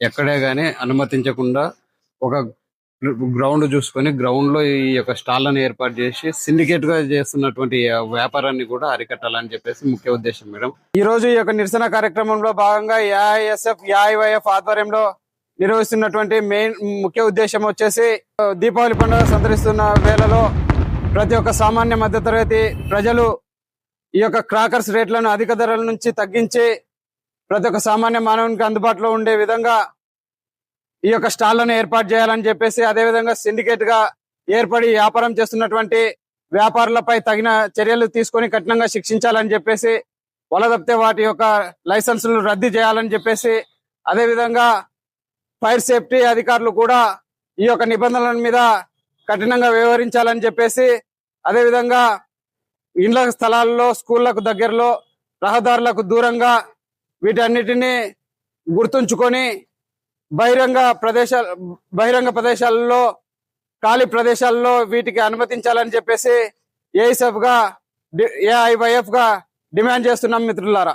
ఎక్కడే గానీ అనుమతించకుండా ఒక గ్రౌండ్ చూసుకొని గ్రౌండ్లో ఈ యొక్క స్టాళ్ళను ఏర్పాటు చేసి సిండికేట్గా చేస్తున్నటువంటి వ్యాపారాన్ని కూడా అరికట్టాలని చెప్పేసి ముఖ్య ఉద్దేశం మేడం. ఈ రోజు ఈ యొక్క నిరసన కార్యక్రమంలో భాగంగా ఏఐఎస్ఎఫ్ ఏఐవైఎఫ్ ఆధ్వర్యంలో నిర్వహిస్తున్నటువంటి మెయిన్ ముఖ్య ఉద్దేశం వచ్చేసి దీపావళి పండుగ సంతరిస్తున్న వేళలో ప్రతి ఒక్క సామాన్య మధ్యతరగతి ప్రజలు ఈ యొక్క క్రాకర్స్ రేట్లను అధిక ధరల నుంచి తగ్గించి ప్రతి ఒక్క సామాన్య మానవునికి అందుబాటులో ఉండే విధంగా ఈ యొక్క స్టాళ్ళను ఏర్పాటు చేయాలని చెప్పేసి అదేవిధంగా సిండికేట్గా ఏర్పడి వ్యాపారం చేస్తున్నటువంటి వ్యాపారులపై తగిన చర్యలు తీసుకొని కఠినంగా శిక్షించాలని చెప్పేసి వలదప్తే వాటి యొక్క లైసెన్సులు రద్దు చేయాలని చెప్పేసి అదే విధంగా ఫైర్ సేఫ్టీ అధికారులు కూడా ఈ యొక్క నిబంధనల మీద కఠినంగా వ్యవహరించాలని చెప్పేసి అదే విధంగా ఇండ్ల స్థలాల్లో స్కూళ్ళకు దగ్గరలో రహదారులకు దూరంగా వీటన్నిటిని గుర్తుంచుకొని బహిరంగ ప్రదేశాల బహిరంగ ప్రదేశాలలో ఖాళీ ప్రదేశాల్లో వీటికి అనుమతించాలని చెప్పేసి ఏఐసెఫ్గా గా డిమాండ్ చేస్తున్నాం మిత్రులారా.